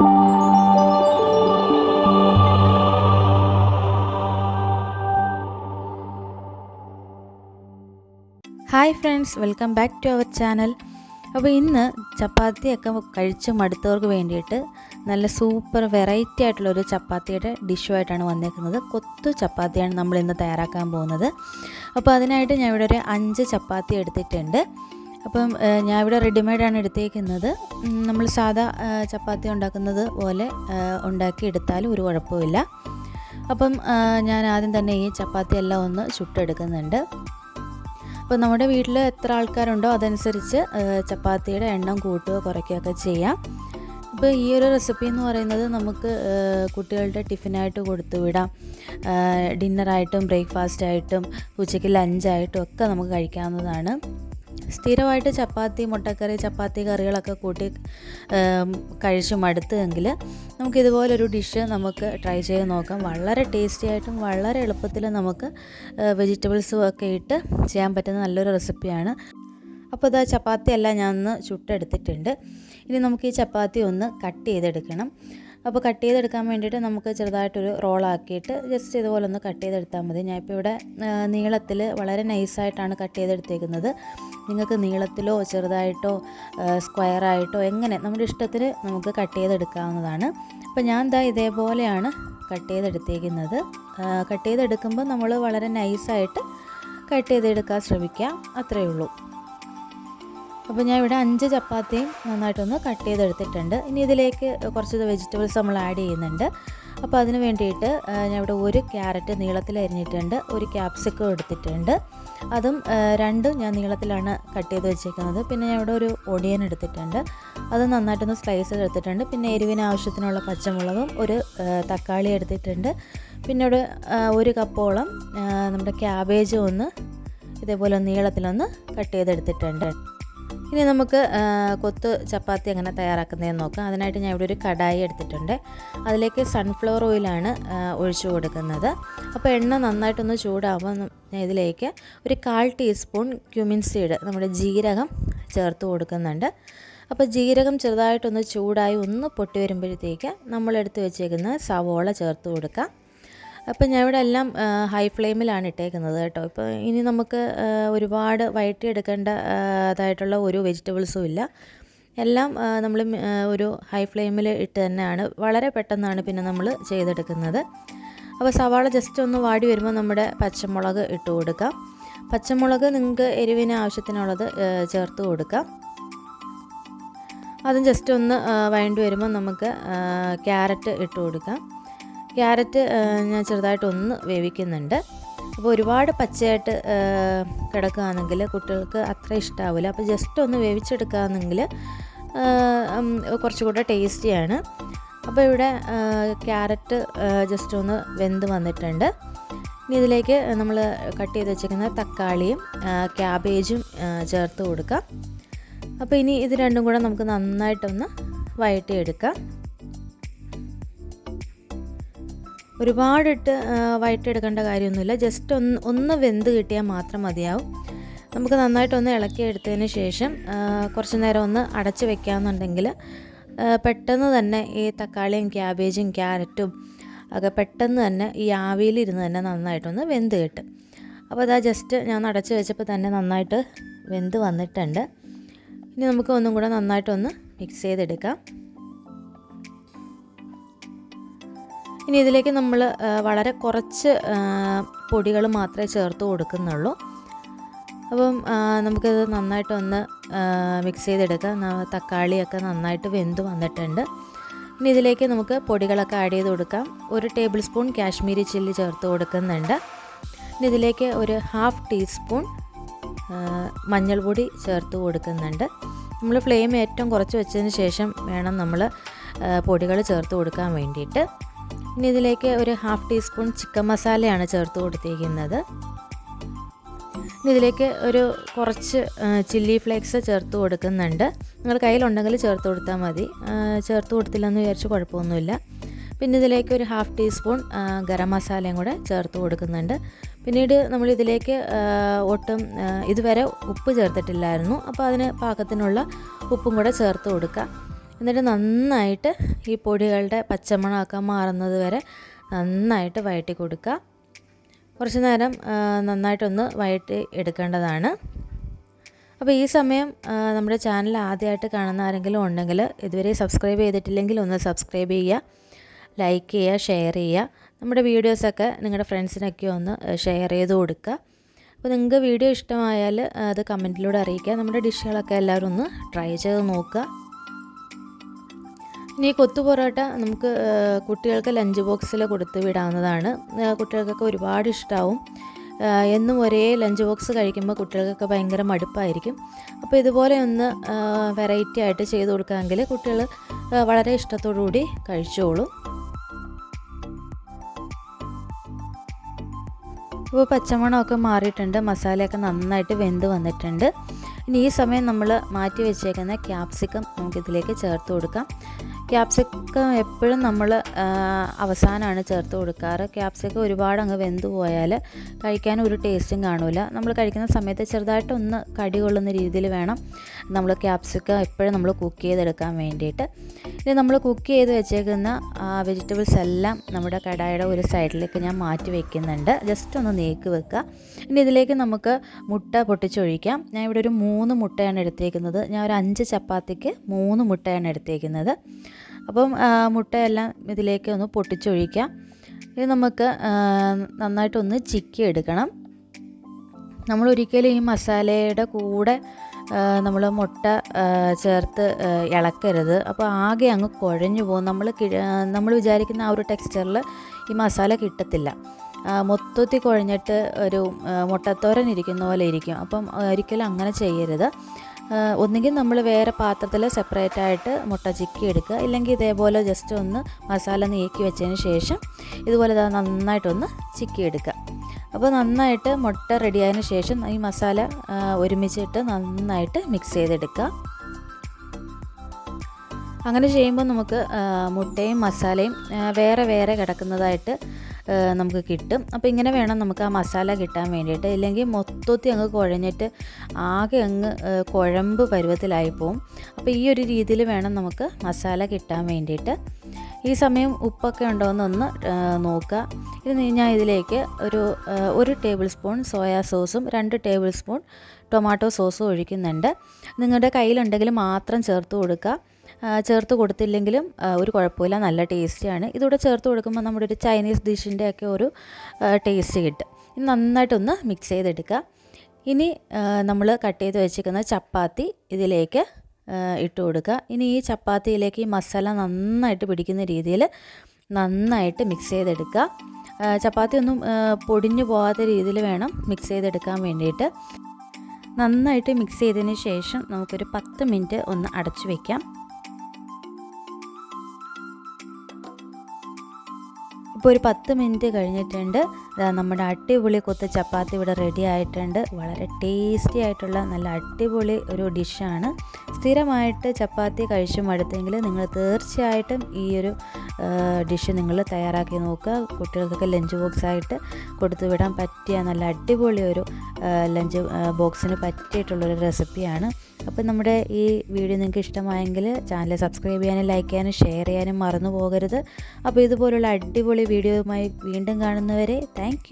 Hi friends welcome back to our channel. അപ്പോൾ ഇന്ന് ചപ്പാത്തിയൊക്കെ കഴിച്ച് മടുത്തവർക്ക് വേണ്ടിയിട്ട് നല്ല സൂപ്പർ വെറൈറ്റി ആയിട്ടുള്ള ഒരു ചപ്പാത്തിയുടെ ഡിഷുമായിട്ടാണ് വന്നേക്കുന്നത്. കൊത്തു ചപ്പാത്തിയാണ് നമ്മൾ ഇന്ന് തയ്യാറാക്കാൻ പോകുന്നത്. അപ്പോൾ അതിനായിട്ട് ഞാൻ ഇവിടെ ഒരു അഞ്ച് ചപ്പാത്തി എടുത്തിട്ടുണ്ട്. അപ്പം ഞാൻ ഇവിടെ റെഡിമെയ്ഡാണ് എടുത്തേക്കുന്നത്. നമ്മൾ സാധാ ചപ്പാത്തി ഉണ്ടാക്കുന്നത് പോലെ ഉണ്ടാക്കി എടുത്താലും ഒരു കുഴപ്പമില്ല. അപ്പം ഞാൻ ആദ്യം തന്നെ ഈ ചപ്പാത്തി എല്ലാം ഒന്ന് ചുട്ടെടുക്കുന്നുണ്ട്. അപ്പോൾ നമ്മുടെ വീട്ടിൽ എത്ര ആൾക്കാരുണ്ടോ അതനുസരിച്ച് ചപ്പാത്തിയുടെ എണ്ണം കൂട്ടുകയോ കുറയ്ക്കുകയൊക്കെ ചെയ്യാം. അപ്പോൾ ഈ ഒരു റെസിപ്പി എന്ന് പറയുന്നത് നമുക്ക് കുട്ടികളുടെ ടിഫിനായിട്ട് കൊടുത്തു വിടാം. ഡിന്നറായിട്ടും ബ്രേക്ക്ഫാസ്റ്റായിട്ടും ഉച്ചയ്ക്ക് ലഞ്ചായിട്ടും ഒക്കെ നമുക്ക് കഴിക്കാവുന്നതാണ്. സ്ഥിരമായിട്ട് ചപ്പാത്തി മുട്ടക്കറി ചപ്പാത്തി കറികളൊക്കെ കൂട്ടി കഴിച്ചു മടുത്തെങ്കിൽ നമുക്കിതുപോലൊരു ഡിഷ് നമുക്ക് ട്രൈ ചെയ്ത് നോക്കാം. വളരെ ടേസ്റ്റി ആയിട്ടും വളരെ എളുപ്പത്തിൽ നമുക്ക് വെജിറ്റബിൾസും ഒക്കെ ഇട്ട് ചെയ്യാൻ പറ്റുന്ന നല്ലൊരു റെസിപ്പിയാണ് അപ്പോൾ ഇതാ ചപ്പാത്തി എല്ലാം ഞാൻ ഒന്ന് ചുട്ടെടുത്തിട്ടുണ്ട്. ഇനി നമുക്ക് ഈ ചപ്പാത്തി ഒന്ന് കട്ട് ചെയ്തെടുക്കണം. അപ്പോൾ കട്ട് ചെയ്തെടുക്കാൻ വേണ്ടിയിട്ട് നമുക്ക് ചെറുതായിട്ടൊരു റോളാക്കിയിട്ട് ജസ്റ്റ് ഇതുപോലെ ഒന്ന് കട്ട് ചെയ്തെടുത്താൽ മതി. ഞാൻ ഞാനിപ്പോൾ ഇവിടെ നീളത്തിൽ വളരെ നൈസായിട്ടാണ് കട്ട് ചെയ്തെടുത്തേക്കുന്നത്. നിങ്ങൾക്ക് നീളത്തിലോ ചെറുതായിട്ടോ സ്ക്വയറായിട്ടോ എങ്ങനെ നമ്മുടെ ഇഷ്ടത്തിന് നമുക്ക് കട്ട് ചെയ്തെടുക്കാവുന്നതാണ്. അപ്പോൾ ഞാൻ ദാ ഇതേപോലെയാണ് കട്ട് ചെയ്തെടുത്തേക്കുന്നത്. കട്ട് ചെയ്തെടുക്കുമ്പോൾ നമ്മൾ വളരെ നൈസായിട്ട് കട്ട് ചെയ്തെടുക്കാൻ ശ്രമിക്കാം. അത്രയേ ഉള്ളൂ. അപ്പോൾ ഞാൻ ഇവിടെ അഞ്ച് ചപ്പാത്തിയും നന്നായിട്ടൊന്ന് കട്ട് ചെയ്തെടുത്തിട്ടുണ്ട്. ഇനി ഇതിലേക്ക് കുറച്ച് വെജിറ്റബിൾസ് നമ്മൾ ആഡ് ചെയ്യുന്നുണ്ട്. അപ്പോൾ അതിന് വേണ്ടിയിട്ട് ഞാൻ ഇവിടെ ഒരു ക്യാരറ്റ് നീളത്തിൽ അരിഞ്ഞിട്ടുണ്ട് ഒരു ക്യാപ്സിക്കം എടുത്തിട്ടുണ്ട്. അതും രണ്ടും ഞാൻ നീളത്തിലാണ് കട്ട് ചെയ്ത് വെച്ചേക്കുന്നത്. പിന്നെ ഞാൻ ഇവിടെ ഒരു ഒടിയൻ എടുത്തിട്ടുണ്ട്. അത് നന്നായിട്ടൊന്ന് സ്ലൈസ് എടുത്തിട്ടുണ്ട് പിന്നെ എരിവിന് ആവശ്യത്തിനുള്ള പച്ചമുളകും ഒരു തക്കാളി എടുത്തിട്ടുണ്ട്. പിന്നെ ഇവിടെ ഒരു കപ്പോളം നമ്മുടെ ക്യാബേജ് ഒന്ന് ഇതേപോലെ നീളത്തിലൊന്ന് കട്ട് ചെയ്തെടുത്തിട്ടുണ്ട്. ഇനി നമുക്ക് കൊത്ത് ചപ്പാത്തി എങ്ങനെ തയ്യാറാക്കുന്നതെന്ന് നോക്കാം. അതിനായിട്ട് ഞാൻ ഇവിടെ ഒരു കടായി എടുത്തിട്ടുണ്ട്. അതിലേക്ക് സൺഫ്ലവർ ഓയിലാണ് ഒഴിച്ചു കൊടുക്കുന്നത്. അപ്പോൾ എണ്ണ നന്നായിട്ടൊന്ന് ചൂടാവുമ്പോൾ ഞാൻ ഇതിലേക്ക് ഒരു കാൽ ടീസ്പൂൺ ക്യുമിൻ സീഡ് നമ്മുടെ ജീരകം ചേർത്ത് കൊടുക്കുന്നുണ്ട്. അപ്പോൾ ജീരകം ചെറുതായിട്ടൊന്ന് ചൂടായി ഒന്ന് പൊട്ടി വരുമ്പോഴത്തേക്ക് നമ്മൾ എടുത്ത് വെച്ചേക്കുന്ന സവോള ചേർത്ത് കൊടുക്കാം. അപ്പം ഞാൻ ഇവിടെ എല്ലാം ഹൈ ഫ്ലെയിമിലാണ് ഇട്ടേക്കുന്നത് കേട്ടോ. ഇപ്പോൾ ഇനി നമുക്ക് ഒരുപാട് വഴറ്റിയെടുക്കേണ്ട അതായിട്ടുള്ള ഒരു വെജിറ്റബിൾസും ഇല്ല. എല്ലാം നമ്മൾ ഒരു ഹൈ ഫ്ലെയിമിൽ ഇട്ട് തന്നെയാണ്. വളരെ പെട്ടെന്നാണ് പിന്നെ നമ്മൾ ചെയ്തെടുക്കുന്നത്. അപ്പോൾ സവാള ജസ്റ്റ് ഒന്ന് വാടി വരുമ്പോൾ നമ്മുടെ പച്ചമുളക് ഇട്ട് കൊടുക്കാം. പച്ചമുളക് നിങ്ങൾക്ക് എരിവിന് ആവശ്യത്തിനുള്ളത് ചേർത്ത് കൊടുക്കാം. അതും ജസ്റ്റ് ഒന്ന് വേണ്ടി വരുമ്പോൾ നമുക്ക് ക്യാരറ്റ് ഇട്ട് കൊടുക്കാം. ക്യാരറ്റ് ഞാൻ ചെറുതായിട്ടൊന്ന് വേവിക്കുന്നുണ്ട്. അപ്പോൾ ഒരുപാട് പച്ചയായിട്ട് കിടക്കുകയാണെങ്കിൽ കുട്ടികൾക്ക് അത്ര ഇഷ്ടാവില്ല അപ്പോൾ ജസ്റ്റ് ഒന്ന് വേവിച്ചെടുക്കുകയാണെങ്കിൽ കുറച്ചുകൂടെ ടേസ്റ്റിയാണ്. അപ്പോൾ ഇവിടെ ക്യാരറ്റ് ജസ്റ്റ് ഒന്ന് വെന്ത് വന്നിട്ടുണ്ട്. ഇനി ഇതിലേക്ക് നമ്മൾ കട്ട് ചെയ്ത് വെച്ചിരിക്കുന്ന തക്കാളിയും ക്യാബേജും ചേർത്ത് കൊടുക്കാം. അപ്പോൾ ഇനി ഇത് രണ്ടും കൂടെ നമുക്ക് നന്നായിട്ടൊന്ന് വഴറ്റിയെടുക്കാം. ഒരുപാടിട്ട് വയറ്റെടുക്കേണ്ട കാര്യമൊന്നുമില്ല. ജസ്റ്റ് ഒന്ന് ഒന്ന് വെന്ത് കിട്ടിയാൽ മാത്രം മതിയാവും. നമുക്ക് നന്നായിട്ടൊന്ന് ഇളക്കി എടുത്തതിന് ശേഷം കുറച്ച് നേരം ഒന്ന് അടച്ച് വെക്കാമെന്നുണ്ടെങ്കിൽ പെട്ടെന്ന് തന്നെ ഈ തക്കാളിയും ക്യാബേജും ക്യാരറ്റും ഒക്കെ പെട്ടെന്ന് തന്നെ ഈ ആവിയിലിരുന്ന് തന്നെ നന്നായിട്ടൊന്ന് വെന്ത് കിട്ടും. അപ്പോൾ അതാ ജസ്റ്റ് ഞാൻ അടച്ച് വെച്ചപ്പോൾ തന്നെ നന്നായിട്ട് വെന്ത് വന്നിട്ടുണ്ട്. ഇനി നമുക്ക് ഒന്നും കൂടെ നന്നായിട്ടൊന്ന് മിക്സ് ചെയ്തെടുക്കാം. ഇനി ഇതിലേക്ക് നമ്മൾ വളരെ കുറച്ച് പൊടികൾ മാത്രമേ ചേർത്ത് കൊടുക്കുന്നുള്ളൂ. അപ്പം നമുക്കിത് നന്നായിട്ടൊന്ന് മിക്സ് ചെയ്തെടുക്കാം. തക്കാളിയൊക്കെ നന്നായിട്ട് വെന്ത് വന്നിട്ടുണ്ട്. ഇനി ഇതിലേക്ക് നമുക്ക് പൊടികളൊക്കെ ആഡ് ചെയ്ത് കൊടുക്കാം. ഒരു ടേബിൾ സ്പൂൺ കാശ്മീരി ചില്ലി ചേർത്ത് കൊടുക്കുന്നുണ്ട്. ഇനി ഇതിലേക്ക് ഒരു ഹാഫ് ടീസ്പൂൺ മഞ്ഞൾപ്പൊടി ചേർത്ത് കൊടുക്കുന്നുണ്ട്. നമ്മൾ ഫ്ലെയിം ഏറ്റവും കുറച്ച് വെച്ചതിന് ശേഷം വേണം നമ്മൾ പൊടികൾ ചേർത്ത് കൊടുക്കാൻ വേണ്ടിയിട്ട്. ഇനി ഇതിലേക്ക് ഒരു ഹാഫ് ടീസ്പൂൺ ചിക്കൻ മസാലയാണ് ചേർത്ത് കൊടുത്തിരിക്കുന്നത്. ഇതിലേക്ക് ഒരു കുറച്ച് ചില്ലി ഫ്ലേക്സ് ചേർത്ത് കൊടുക്കുന്നുണ്ട്. നിങ്ങൾ കയ്യിലുണ്ടെങ്കിൽ ചേർത്ത് കൊടുത്താൽ മതി. ചേർത്ത് കൊടുത്തില്ലെന്ന് വിചാരിച്ച് കുഴപ്പമൊന്നുമില്ല. പിന്നെ ഇതിലേക്ക് ഒരു ഹാഫ് ടീസ്പൂൺ ഗരം മസാലയും കൂടെ ചേർത്ത് കൊടുക്കുന്നുണ്ട്. പിന്നീട് നമ്മൾ ഇതിലേക്ക് ഒട്ടും ഇതുവരെ ഉപ്പ് ചേർത്തിട്ടില്ലായിരുന്നു. അപ്പോൾ അതിന് പാകത്തിനുള്ള ഉപ്പും കൂടെ ചേർത്ത് കൊടുക്കുക എന്നിട്ട് നന്നായിട്ട് ഈ പൊടികളുടെ പച്ചമണമൊക്കെ മാറുന്നത് വരെ നന്നായിട്ട് വഴറ്റി കൊടുക്കുക. കുറച്ച് നേരം നന്നായിട്ടൊന്ന് വഴറ്റി എടുക്കേണ്ടതാണ്. അപ്പോൾ ഈ സമയം നമ്മുടെ ചാനൽ ആദ്യമായിട്ട് കാണുന്ന ആരെങ്കിലും ഉണ്ടെങ്കിൽ ഇതുവരെ സബ്സ്ക്രൈബ് ചെയ്തിട്ടില്ലെങ്കിൽ ഒന്ന് സബ്സ്ക്രൈബ് ചെയ്യുക ലൈക്ക് ചെയ്യുക ഷെയർ ചെയ്യുക. നമ്മുടെ വീഡിയോസൊക്കെ നിങ്ങളുടെ ഫ്രണ്ട്സിനൊക്കെ ഒന്ന് ഷെയർ ചെയ്ത് കൊടുക്കുക. അപ്പോൾ നിങ്ങൾക്ക് വീഡിയോ ഇഷ്ടമായാൽ അത് കമന്റിലൂടെ അറിയിക്കുക. നമ്മുടെ ഡിഷുകളൊക്കെ എല്ലാവരും ഒന്ന് ട്രൈ ചെയ്ത് നോക്കുക. ഇനി കൊത്തു പൊറോട്ട നമുക്ക് കുട്ടികൾക്ക് ലഞ്ച് ബോക്സിൽ കൊടുത്ത് വിടാവുന്നതാണ്. കുട്ടികൾക്കൊക്കെ ഒരുപാട് ഇഷ്ടമാവും എന്നും ഒരേ ലഞ്ച് ബോക്സ് കഴിക്കുമ്പോൾ കുട്ടികൾക്കൊക്കെ ഭയങ്കര മടുപ്പായിരിക്കും. അപ്പോൾ ഇതുപോലെ ഒന്ന് വെറൈറ്റി ആയിട്ട് ചെയ്ത് കൊടുക്കാമെങ്കിൽ കുട്ടികൾ വളരെ ഇഷ്ടത്തോടു കൂടി കഴിച്ചോളും. ഇപ്പോൾ പച്ചമണമൊക്കെ മാറിയിട്ടുണ്ട്. മസാലയൊക്കെ നന്നായിട്ട് വെന്ത് വന്നിട്ടുണ്ട്. ഇനി ഈ സമയം നമ്മൾ മാറ്റി വെച്ചേക്കുന്ന ക്യാപ്സിക്കം നമുക്കിതിലേക്ക് ചേർത്ത് കൊടുക്കാം. ക്യാപ്സിക്കം എപ്പോഴും നമ്മൾ അവസാനമാണ് ചേർത്ത് കൊടുക്കാറ്. ക്യാപ്സിക്കം ഒരുപാട് അങ്ങ് വെന്ത് പോയാൽ കഴിക്കാൻ ഒരു ടേസ്റ്റും കാണില്ല നമ്മൾ കഴിക്കുന്ന സമയത്ത് ചെറുതായിട്ടൊന്ന് കടി കൊള്ളുന്ന രീതിയിൽ വേണം നമ്മൾ ക്യാപ്സിക്കം എപ്പോഴും നമ്മൾ കുക്ക് ചെയ്തെടുക്കാൻ വേണ്ടിയിട്ട്. ഇനി നമ്മൾ കുക്ക് ചെയ്ത് വെച്ചേക്കുന്ന വെജിറ്റബിൾസ് എല്ലാം നമ്മുടെ കടായുടെ ഒരു സൈഡിലേക്ക് ഞാൻ മാറ്റി വെക്കുന്നുണ്ട്. ജസ്റ്റ് ഒന്ന് നീക്കി വെക്കുക ഇനി ഇതിലേക്ക് നമുക്ക് മുട്ട പൊട്ടിച്ചൊഴിക്കാം. ഞാൻ ഇവിടെ ഒരു മൂന്ന് മുട്ടയാണ് എടുത്തേക്കുന്നത്. ഞാൻ ഒരു അഞ്ച് ചപ്പാത്തിക്ക് മൂന്ന് മുട്ടയാണ് എടുത്തേക്കുന്നത്. അപ്പം മുട്ടയെല്ലാം ഇതിലേക്ക് ഒന്ന് പൊട്ടിച്ചൊഴിക്കാം. ഇത് നമുക്ക് നന്നായിട്ടൊന്ന് ചിക്കി എടുക്കണം നമ്മൾ ഒരിക്കലും ഈ മസാലയുടെ കൂടെ നമ്മൾ മുട്ട ചേർത്ത് ഇളക്കരുത്. അപ്പോൾ ആകെ അങ്ങ് കുഴഞ്ഞു പോകും. നമ്മൾ നമ്മൾ വിചാരിക്കുന്ന ആ ഒരു ടെക്സ്ചറിൽ ഈ മസാല കിട്ടത്തില്ല. മൊത്തത്തിൽ കുഴഞ്ഞിട്ട് ഒരു മുട്ടത്തോരൻ ഇരിക്കുന്ന പോലെ ഇരിക്കും. അപ്പം ഒരിക്കലും അങ്ങനെ ചെയ്യരുത്. ഒന്നുകിൽ നമ്മൾ വേറെ പാത്രത്തിൽ സെപ്പറേറ്റ് ആയിട്ട് മുട്ട ചിക്കി എടുക്കുക. ഇല്ലെങ്കിൽ ഇതേപോലെ ജസ്റ്റ് ഒന്ന് മസാല നീക്കി വെച്ചതിന് ശേഷം ഇതുപോലെ നന്നായിട്ടൊന്ന് ചിക്കി എടുക്കുക. അപ്പോൾ നന്നായിട്ട് മുട്ട റെഡിയായതിന് ശേഷം ഈ മസാല ഒരുമിച്ചിട്ട് നന്നായിട്ട് മിക്സ് ചെയ്തെടുക്കുക. അങ്ങനെ ചെയ്യുമ്പോൾ നമുക്ക് മുട്ടയും മസാലയും വേറെ വേറെ കിടക്കുന്നതായിട്ട് നമുക്ക് കിട്ടും. അപ്പോൾ ഇങ്ങനെ വേണം നമുക്ക് ആ മസാല കിട്ടാൻ വേണ്ടിയിട്ട്. ഇല്ലെങ്കിൽ മൊത്തത്തിൽ അങ്ങ് കുഴഞ്ഞിട്ട് ആകെ അങ്ങ് കുഴമ്പ് പരുവത്തിലായി പോവും. അപ്പോൾ ഈ ഒരു രീതിയിൽ വേണം നമുക്ക് മസാല കിട്ടാൻ വേണ്ടിയിട്ട്. ഈ സമയം ഉപ്പൊക്കെ ഉണ്ടോ എന്നൊന്ന് ആ, നോക്കുക. ഇത് ഞാൻ ഇതിലേക്ക് ഒരു ഒരു ടേബിൾ സ്പൂൺ സോയാ സോസും രണ്ട് ടേബിൾ സ്പൂൺ ടൊമാറ്റോ സോസും ഒഴിക്കുന്നുണ്ട്. നിങ്ങളുടെ കയ്യിലുണ്ടെങ്കിൽ മാത്രം ചേർത്ത് കൊടുക്കുക. ചേർത്ത് കൊടുത്തില്ലെങ്കിലും ഒരു കുഴപ്പമില്ല. നല്ല ടേസ്റ്റിയാണ് ഇതൂടെ ചേർത്ത് കൊടുക്കുമ്പോൾ നമ്മുടെ ഒരു ചൈനീസ് ഡിഷിന്റെ ഒക്കെ ഒരു ടേസ്റ്റ് കിട്ടും. ഇത് നന്നായിട്ടൊന്ന് മിക്സ് ചെയ്തെടുക്കുക ഇനി നമ്മൾ കട്ട് ചെയ്ത് വെച്ചിരിക്കുന്ന ചപ്പാത്തി ഇതിലേക്ക് ഇട്ട് കൊടുക്കുക ഇനി ഈ ചപ്പാത്തിയിലേക്ക് ഈ മസാല നന്നായിട്ട് പിടിക്കുന്ന രീതിയിൽ നന്നായിട്ട് മിക്സ് ചെയ്തെടുക്കുക ചപ്പാത്തി ഒന്നും പൊടിഞ്ഞു പോകാത്ത രീതിയിൽ വേണം മിക്സ് ചെയ്തെടുക്കാൻ വേണ്ടിയിട്ട്. നന്നായിട്ട് മിക്സ് ചെയ്തതിന് ശേഷം നമുക്കൊരു പത്ത് മിനിറ്റ് ഒന്ന് അടച്ചു വയ്ക്കാം ഇപ്പോൾ ഒരു പത്ത് മിനിറ്റ് കഴിഞ്ഞിട്ടുണ്ട്. നമ്മുടെ അടിപൊളി കൊത്ത ചപ്പാത്തി ഇവിടെ റെഡി ആയിട്ടുണ്ട്. വളരെ ടേസ്റ്റി ആയിട്ടുള്ള നല്ല അടിപൊളി ഒരു ഡിഷാണ് സ്ഥിരമായിട്ട് ചപ്പാത്തി കഴിച്ചു മടുത്തെങ്കിൽ നിങ്ങൾ തീർച്ചയായിട്ടും ഈ ഒരു ഡിഷ് നിങ്ങൾ തയ്യാറാക്കി നോക്കുക. കുട്ടികൾക്കൊക്കെ ലഞ്ച് ബോക്സ് ആയിട്ട് കൊടുത്തു വിടാൻ പറ്റിയ നല്ല അടിപൊളി ഒരു ലഞ്ച് ബോക്സിന് പറ്റിയിട്ടുള്ളൊരു റെസിപ്പിയാണ് അപ്പോൾ നമ്മുടെ ഈ വീഡിയോ നിങ്ങൾക്ക് ഇഷ്ടമായെങ്കിൽ ചാനൽ സബ്സ്ക്രൈബ് ചെയ്യാനും ലൈക്ക് ചെയ്യാനും ഷെയർ ചെയ്യാനും മറന്നു പോകരുത്. അപ്പോൾ ഇതുപോലുള്ള അടിപൊളി വീഡിയോയുമായി വീണ്ടും കാണുന്നവരെ താങ്ക്